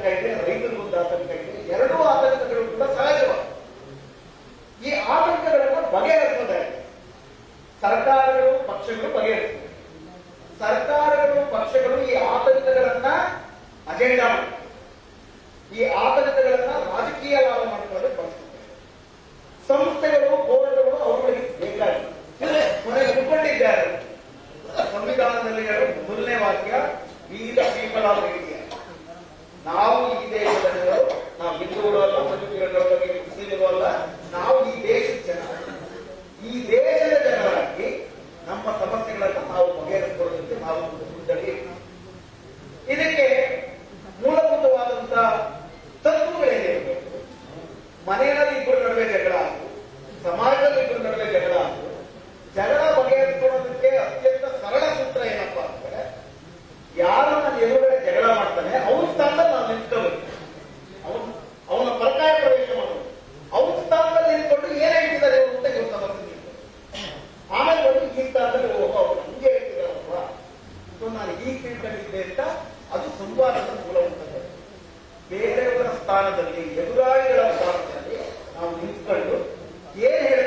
ಆತಂಕ ಇದೆ ರೈತರಿಗೊಂದು ಆತಂಕ ಇದೆ ಎರಡೂ ಆತಂಕಗಳು ಕೂಡ ಸಹಜವಾಗಿ ಈ ಆತಂಕಗಳನ್ನು ಬಗೆಹರಿಸೋದೇ. ಸರ್ಕಾರಗಳು, ಪಕ್ಷಗಳು ಬಗೆಹರಿಸ್ತವೆ ಸರ್ಕಾರಗಳು, ಪಕ್ಷಗಳು ಈ ಆತಂಕಗಳನ್ನ ಅಜೆಂಡಾ ಈ ಆತಂಕಗಳನ್ನ ರಾಜಕೀಯ ಲಾಭ ಮಾಡಿಕೊಳ್ಳಲು ಬಳಸುತ್ತವೆ ಸಂಸ್ಥೆಗಳು ಹೋರಾಟಗಳು ಅವುಗಳಿಗೆ ಬೇಕಾಗಿವೆ ಸಂವಿಧಾನದಲ್ಲಿ ಮೊದಲನೇ ವಾಕ್ಯ ವಿವಿಧ ಪೀಪಲ್ ಆಫ್ সুরা ಸಿಗ್ತದೆ ಅಂತ ಅದು ಸಂವಾದದ ಮೂಲವಂತದ್ದು ಬೇರೆಯವರ ಸ್ಥಾನದಲ್ಲಿ ಎದುರಾಳಿಗಳ ಸ್ಥಾನದಲ್ಲಿ ನಾವು ನಿಂತ್ಕೊಂಡು ಏನ್ ಹೇಳ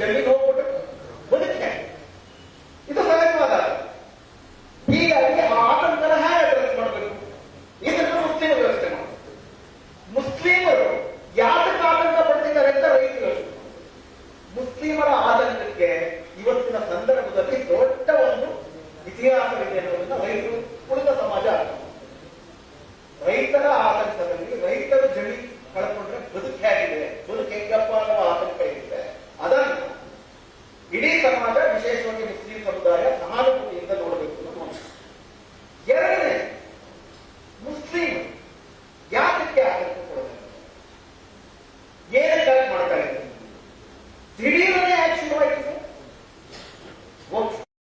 ಜೈಲಿಗೆ ಹೋಗ್ಬಿಟ್ಟು